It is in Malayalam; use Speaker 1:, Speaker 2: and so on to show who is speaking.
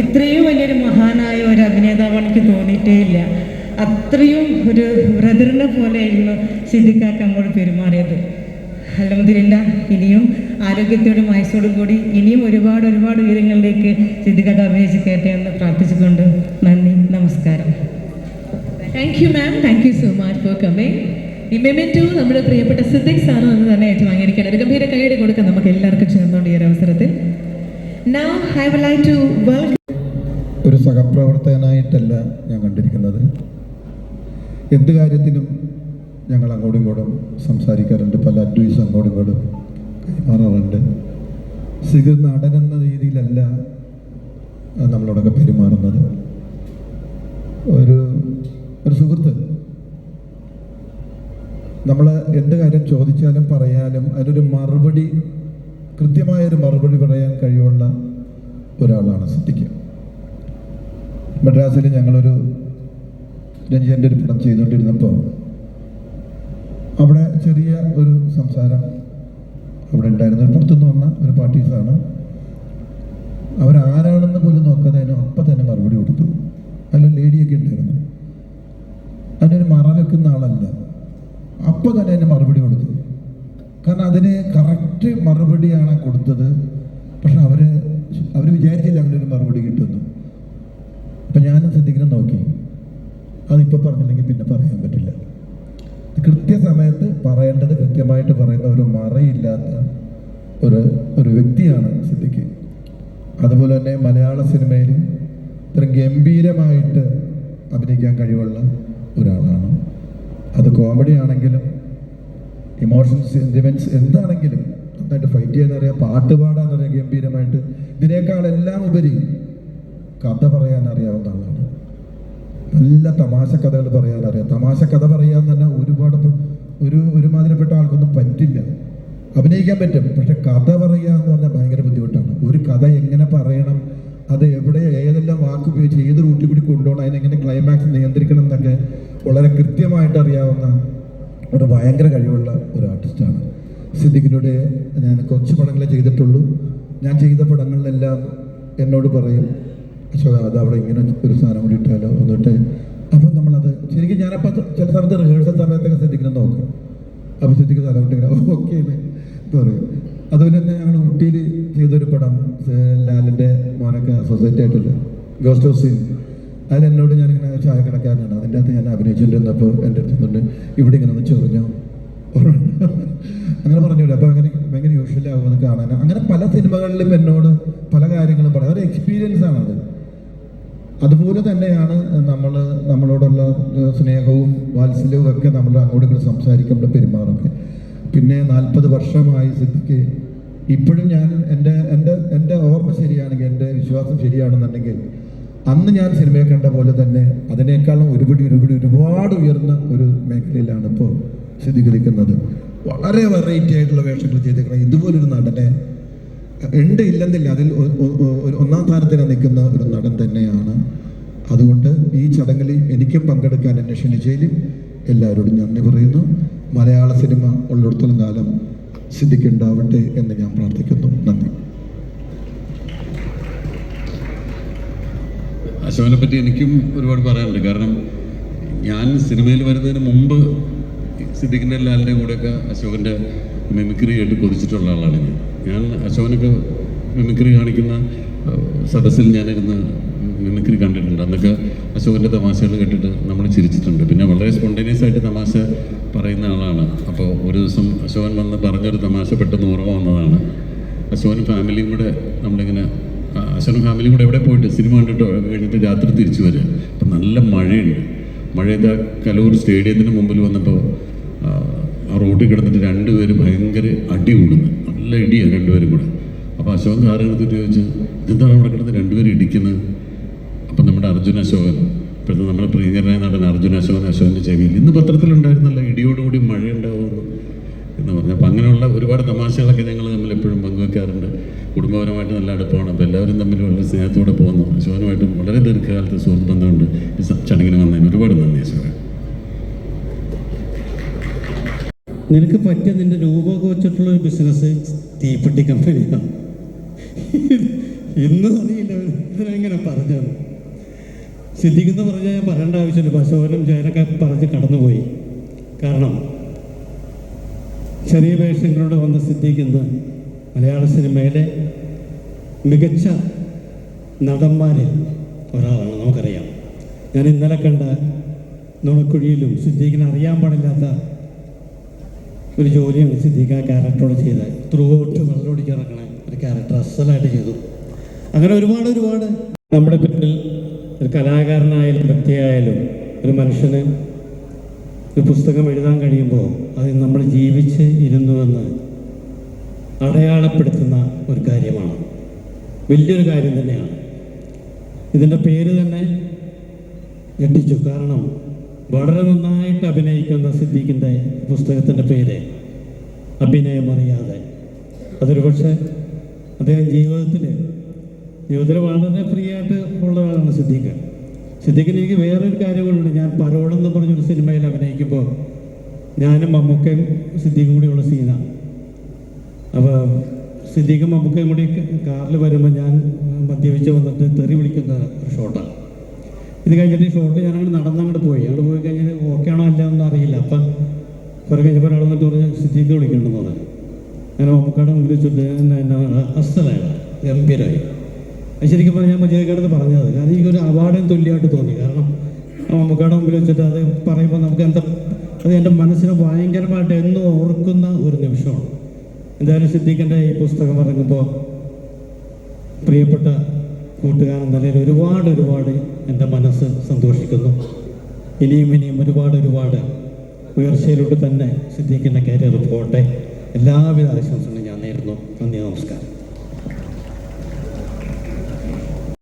Speaker 1: ഇത്രയും വലിയൊരു മഹാനായ ഒരു അഭിനേതാവ് എനിക്ക് തോന്നിയിട്ടേ ഇല്ല. അത്രയും ഒരു ബ്രദറിനെ പോലെയായിരുന്നു സിദ്ദിഖാക്ക് അങ്ങോട്ട് പെരുമാറിയത്. അലഹമില്ല ഇനിയും ആരോഗ്യത്തോടും വയസ്സോടും കൂടി ഇനിയും ഒരുപാട് ഒരുപാട് ഉയരങ്ങളിലേക്ക് സിദ്ദിഖാക്ക് അഭിനയിച്ച് കയറ്റേ എന്ന് പ്രാർത്ഥിച്ചുകൊണ്ട് നന്ദി നമസ്കാരം.
Speaker 2: Thank you ma'am thank you so much for coming ഈ മെമെന്റു നമ്മുടെ പ്രിയപ്പെട്ട സിദ്ദിഖ് സാറ് എന്ന് തന്നെ ഏറ്റുവാങ്ങിയിരിക്കുകയാണ്. ഒരു ഗംഭീര കൈയുടെ കൊടുക്കാം നമുക്ക് എല്ലാവർക്കും ചേർന്നുകൊണ്ട് ഈ ഒരു അവസരത്തിൽ. Now I would like to
Speaker 3: ഒരു സഹപ്രവർത്തകനായിട്ടല്ല ഞാൻ കണ്ടിരിക്കുന്നത്. എന്ത് കാര്യത്തിനും ഞങ്ങൾ അങ്ങോട്ടും ഇങ്ങോട്ടും സംസാരിക്കാറുണ്ട്. പല അഡ്വൈസും അങ്ങോട്ടും ഇങ്ങോട്ടും കൈമാറാറുണ്ട്. സിഗ് നടൻ എന്ന രീതിയിലല്ല നമ്മളോടൊക്കെ പെരുമാറുന്നത്. ഒരു ഒരു സുഹൃത്ത്. നമ്മൾ എന്ത് കാര്യം ചോദിച്ചാലും പറയാനും അതിനൊരു മറുപടി കൃത്യമായൊരു മറുപടി പറയാൻ കഴിവുള്ള ഒരാളാണ് സിദ്ദിഖ്. മദ്രാസിൽ ഞങ്ങളൊരു രഞ്ജന്റെ ഒരു പടം ചെയ്തുകൊണ്ടിരുന്നപ്പോൾ അവിടെ ചെറിയ ഒരു സംസാരം അവിടെ ഉണ്ടായിരുന്നു. പുറത്തുനിന്ന് വന്ന ഒരു പാർട്ടീസാണ്. അവരാരാണെന്ന് പോലും നോക്കാതെ അപ്പം തന്നെ മറുപടി കൊടുത്തു. അതിൽ ലേഡിയൊക്കെ ഉണ്ടായിരുന്നു. അതിനൊരു മറ വെക്കുന്ന ആളല്ല. അപ്പം തന്നെ അതിന് മറുപടി കൊടുത്തു. കാരണം അതിന് കറക്റ്റ് മറുപടിയാണ് കൊടുത്തത്. പക്ഷെ അവർ അവർ വിചാരിച്ചില്ല അങ്ങനെ ഒരു മറുപടി കിട്ടുന്നു അപ്പം ഞാനും ശ്രദ്ധിക്കണം നോക്കി. അതിപ്പോൾ പറഞ്ഞില്ലെങ്കിൽ പിന്നെ പറയാൻ പറ്റില്ല. കൃത്യസമയത്ത് പറയേണ്ടത് കൃത്യമായിട്ട് പറയുന്ന ഒരു മറയില്ലാത്ത ഒരു ഒരു വ്യക്തിയാണ് സിദ്ധിക്ക് അതുപോലെ തന്നെ മലയാള സിനിമയിൽ ഇത്രയും ഗംഭീരമായിട്ട് അഭിനയിക്കാൻ കഴിവുള്ള ഒരാളാണ്. അത് കോമഡി ആണെങ്കിലും ഇമോഷൻസ് സെന്റിമെന്റ്സ് എന്താണെങ്കിലും നന്നായിട്ട് ഫൈറ്റ് ചെയ്യാൻ അറിയാം പാട്ട് പാടാനറിയാം ഗംഭീരമായിട്ട്. ഇതിനേക്കാളെല്ലാം ഉപരി കഥ പറയാൻ അറിയാവുന്ന ആളാണ്. നല്ല തമാശ കഥകൾ പറയാൻ അറിയാം തമാശ കഥ പറയാൻ തന്നെ ഒരുപാട് ഒരു ഒരുമാതിരിപ്പെട്ട ആൾക്കൊന്നും പറ്റില്ല. അഭിനയിക്കാൻ പറ്റും. പക്ഷെ കഥ പറയുക എന്ന് പറഞ്ഞാൽ ഭയങ്കര ബുദ്ധിമുട്ടാണ്. ഒരു കഥ എങ്ങനെ പറയണം അത് എവിടെ ഏതെല്ലാം വാക്ക് ഉപയോഗിച്ച് ഏത് റൂട്ടിൽ കൂടി കൊണ്ടുപോകണം അതിനെങ്ങനെ ക്ലൈമാക്സ് നിയന്ത്രിക്കണം എന്നൊക്കെ വളരെ കൃത്യമായിട്ട് അറിയാവുന്ന ഒരു ഭയങ്കര കഴിവുള്ള ഒരു ആർട്ടിസ്റ്റാണ് സിദ്ദിഖിനോട് ഞാൻ കുറച്ച് പടങ്ങളെ ചെയ്തിട്ടുള്ളൂ. ഞാൻ ചെയ്ത പടങ്ങളിലെല്ലാം എന്നോട് പറയും അശോക അത് അവിടെ ഇങ്ങനെ ഒരു സാധനം കൂടി ഇട്ടാലോ എന്നിട്ട് അപ്പം നമ്മളത് ശരിക്കും ഞാനപ്പോൾ ചില സമയത്ത് റിഹേഴ്സൽ സമയത്തൊക്കെ ശ്രദ്ധിക്കണം നോക്കും. അപ്പോൾ ശ്രദ്ധിക്കുന്ന സ്ഥലം ഇങ്ങനെ. ഓക്കെ എന്ന് പറയും. അതുപോലെ തന്നെ ഞങ്ങൾ ഊട്ടിയിൽ ചെയ്തൊരു പടം ലാലിന്റെ മോനൊക്കെ സൊസൈറ്റി ആയിട്ടുള്ള ഗോസ്റ്റ് ഓഫ് സീൻ അതിലെന്നോട് എന്നോട് ചായ ചായക്കടക്കാരനാണ്. അതിന്റെ അകത്ത് ഞാൻ അഭിനയിച്ചുകൊണ്ടിരുന്നപ്പോൾ എന്റെ അടുത്ത് നിന്നുണ്ട് ഇവിടെ ഇങ്ങനെ ഒന്ന് ചെറിഞ്ഞോ? അങ്ങനെ പറഞ്ഞൂടെ അപ്പോൾ അങ്ങനെ ഭയങ്കര യൂഷ്വലി ആകുമെന്ന് കാണാൻ. അങ്ങനെ പല സിനിമകളിലും എന്നോട് പല കാര്യങ്ങളും പറയാം. അതൊരു എക്സ്പീരിയൻസ് ആണത്. അതുപോലെ തന്നെയാണ് നമ്മൾ നമ്മളോടുള്ള സ്നേഹവും വാത്സല്യവും ഒക്കെ നമ്മൾ അങ്ങോട്ട് ഇങ്ങോട്ട് സംസാരിക്കുമ്പോൾ പെരുമാറൊക്കെ പിന്നെ നാൽപ്പത് വർഷമായി സിദ്ധിക്ക് ഇപ്പോഴും ഞാൻ എന്റെ എന്റെ എന്റെ ഓർമ്മ ശരിയാണെങ്കിൽ എന്റെ വിശ്വാസം ശരിയാണെന്നുണ്ടെങ്കിൽ അന്ന് ഞാൻ സിനിമയെ കണ്ട പോലെ തന്നെ അതിനേക്കാളും ഒരുപടി ഒരുപടി ഒരുപാട് ഉയർന്ന ഒരു മേഖലയിലാണ് ഇപ്പോൾ സിദ്ധിക്ക് വളരെ വെറൈറ്റി ആയിട്ടുള്ള വേഷങ്ങൾ ചെയ്തേക്കണം ഇതുപോലൊരു നടനെ ഉണ്ട് ഇല്ലെന്നില്ല അതിൽ ഒന്നാം സ്ഥാനത്തിന് നിൽക്കുന്ന ഒരു നടൻ തന്നെയാണ് അതുകൊണ്ട് ഈ ചടങ്ങിൽ എനിക്കും പങ്കെടുക്കാൻ എന്നെ ക്ഷണിച്ചതിലും എല്ലാവരോടും നന്ദി പറയുന്നു. മലയാള സിനിമ ഉള്ളിടത്തോളം കാലം സിദ്ധിക്കുണ്ടാവട്ടെ എന്ന് ഞാൻ പ്രാർത്ഥിക്കുന്നു. നന്ദി.
Speaker 4: അശോകനെ പറ്റി എനിക്കും ഒരുപാട് പറയാനുണ്ട്. കാരണം ഞാൻ സിനിമയിൽ വരുന്നതിന് മുമ്പ് സിദ്ദിഖിന്റെ എല്ലാവരുടെയും കൂടെയൊക്കെ അശോകന്റെ മിമിക്രി ആയിട്ട് കൊതിച്ചിട്ടുള്ള ആളാണ് ഞാൻ. ഞാൻ അശോകനൊക്കെ മിമിക്രി കാണിക്കുന്ന സദസ്സിൽ ഞാനിരുന്ന് മിമിക്രി കണ്ടിട്ടുണ്ട്. അന്നൊക്കെ അശോകന്റെ തമാശകൾ കേട്ടിട്ട് നമ്മൾ ചിരിച്ചിട്ടുണ്ട്. പിന്നെ വളരെ സ്പോണ്ടേനിയസ് ആയിട്ട് തമാശ പറയുന്ന ആളാണ്. അപ്പോൾ ഒരു ദിവസം അശോകൻ വന്ന് പറഞ്ഞൊരു തമാശ പെട്ടെന്ന് ഓർമ്മ വന്നതാണ്. അശോകൻ ഫാമിലിയും കൂടെ നമ്മളിങ്ങനെ അശോകൻ ഫാമിലിയും കൂടെ എവിടെ പോയിട്ട് സിനിമ കണ്ടിട്ട്? കഴിഞ്ഞിട്ട് രാത്രി തിരിച്ചു വരിക. അപ്പം നല്ല മഴയുണ്ട്. മഴയത്ത് കലൂർ സ്റ്റേഡിയത്തിന് മുമ്പിൽ വന്നപ്പോൾ ആ റോഡിൽ കിടന്നിട്ട് രണ്ടുപേര് ഭയങ്കര അടി കൂടുന്നു. നല്ല ഇടിയാണ് രണ്ടുപേരും കൂടെ. അപ്പോൾ അശോകൻ കാറ് എടുത്തിട്ട് ചോദിച്ചു ഇതെന്താണ് അവിടെ കിടന്ന് രണ്ടുപേരും ഇടിക്കുന്നത് അപ്പം നമ്മുടെ അർജുന അശോകൻ ഇപ്പോഴത്തെ നമ്മുടെ പ്രിയങ്കരനായ നടൻ അർജുന അശോകൻ അശോകന്റെ ചെവിയിൽ ഇന്ന് പത്രത്തിലുണ്ടായിരുന്നല്ല ഇടിയോടുകൂടി മഴ എന്ന് പറഞ്ഞു. അപ്പം അങ്ങനെയുള്ള ഒരുപാട് തമാശകളൊക്കെ ഞങ്ങൾ തമ്മിൽ എപ്പോഴും പങ്കുവെക്കാറുണ്ട്. കുടുംബപരമായിട്ട് നല്ല അടുപ്പമാണ്. അപ്പോൾ എല്ലാവരും തമ്മിൽ വളരെ സ്നേഹത്തോടെ പോകുന്നു. അശോകനുമായിട്ടും വളരെ ദീർഘകാലത്തെ സുഹൃത്ത് ബന്ധമുണ്ട്. ചടങ്ങിന് വന്നതിന് ഒരുപാട് നന്ദി അശോകൻ.
Speaker 5: നിനക്ക് പറ്റിയ നിന്റെ രൂപമൊക്കെ വെച്ചിട്ടുള്ള ഒരു ബിസിനസ് തീപ്പെട്ടി കമ്പനിയാണ് ഇന്നും അറിയില്ല ഇതിനെങ്ങനെ പറഞ്ഞത് സിദ്ദിഖെന്ന് പറഞ്ഞാൽ ഞാൻ പറയേണ്ട ആവശ്യമില്ല. പശോനും ചേരൊക്കെ പറഞ്ഞ് കടന്നുപോയി. കാരണം ചെറിയ വേഷങ്ങളിലൂടെ വന്ന സിദ്ധിക്കുന്ന മലയാള സിനിമയിലെ മികച്ച നടന്മാരിൽ ഒരാളാണ്. നമുക്കറിയാം. ഞാൻ ഇന്നലെ കണ്ട നുണക്കുഴിയിലും സിദ്ദീഖിനെ അറിയാൻ പാടില്ലാത്ത ഒരു ജോലിയാണ് സിദ്ദീഖ് ക്യാരക്ടറോട് ചെയ്തത്. ത്രൂ ഔട്ട് വെള്ളമൊടിക്ക് ഇറങ്ങണ ഒരു ക്യാരക്ടർ അസലായിട്ട് ചെയ്തു. അങ്ങനെ ഒരുപാട് ഒരുപാട് നമ്മുടെ പിന്നിൽ ഒരു കലാകാരനായാലും വ്യക്തിയായാലും ഒരു മനുഷ്യന് ഒരു പുസ്തകം എഴുതാൻ കഴിയുമ്പോൾ അത് നമ്മൾ ജീവിച്ച് ഇരുന്നുവെന്ന് അടയാളപ്പെടുത്തുന്ന ഒരു കാര്യമാണ്. വലിയൊരു കാര്യം തന്നെയാണ്. ഇതിന്റെ പേര് തന്നെ ഞെട്ടിച്ചു. കാരണം വളരെ നന്നായിട്ട് അഭിനയിക്കുന്ന സിദ്ദീഖിന്റെ പുസ്തകത്തിന്റെ പേര് അഭിനയം അറിയാതെ അതൊരു പക്ഷേ അദ്ദേഹം ജീവിതത്തിൽ ജീവിതത്തിൽ വളരെ ഫ്രീ ആയിട്ട് ഉള്ളതാണ് സിദ്ദീഖ്. സിദ്ദീഖിന് എനിക്ക് വേറൊരു കാര്യങ്ങളുണ്ട്. ഞാൻ പരോളെന്ന് പറഞ്ഞൊരു സിനിമയിൽ അഭിനയിക്കുമ്പോൾ ഞാനും മമ്മൂക്കയും സിദ്ദീഖും കൂടിയുള്ള സീനാണ് അപ്പോൾ സിദ്ദീഖും മമ്മൂക്കയും കൂടി കാറിൽ വരുമ്പോൾ ഞാൻ മദ്യപിച്ച് വന്നിട്ട് തെറി വിളിക്കുന്ന ഒരു ഷോട്ടാണ് ഇത് കഴിഞ്ഞിട്ട് ഷോട്ട് ഞാൻ അങ്ങോട്ട് നടന്നങ്ങോട്ട് പോയി. അങ്ങോട്ട് പോയി കഴിഞ്ഞിട്ട് ഓക്കെ ആണോ അല്ല എന്ന് അറിയില്ല. അപ്പം കുറെ കഴിഞ്ഞപ്പോൾ ഒരാൾ വന്നിട്ട് പറഞ്ഞ് സിദ്ദീഖ് വിളിക്കണമെന്ന് പറഞ്ഞു. അങ്ങനെ മമ്മൂക്കാടെ മുമ്പിൽ വെച്ചിട്ട് എന്നാ അസ്സലായ ഗംഭീരമായി ശരിക്കും പറഞ്ഞാൽ ഞാൻ മജീദിക്കടുത്ത് പറഞ്ഞത് കാരണം എനിക്കൊരു അവാർഡിന് തുല്യമായിട്ട് തോന്നി. കാരണം മമ്മൂക്കാടെ മുമ്പിൽ വെച്ചിട്ട് അത് പറയുമ്പോൾ നമുക്ക് എന്താ അത് എന്റെ മനസ്സിനെ ഭയങ്കരമായിട്ട് എന്നും ഓർക്കുന്ന ഒരു നിമിഷമാണ്. എന്തായാലും സിദ്ധിക്കേണ്ട ഈ പുസ്തകം ഇറങ്ങുമ്പോൾ പ്രിയപ്പെട്ട കൂട്ടുകാരൻ നിലയിൽ ഒരുപാട് ഒരുപാട് എന്റെ മനസ്സ് സന്തോഷിക്കുന്നു. ഇനിയും ഇനിയും ഒരുപാട് ഒരുപാട് ഉയർച്ചയിലൂടെ തന്നെ സിദ്ദീഖിന്റെ കരിയർ പോകട്ടെ. എല്ലാവിധ ആശംസകളും ഞാൻ നേരുന്നു. നന്ദി നമസ്കാരം.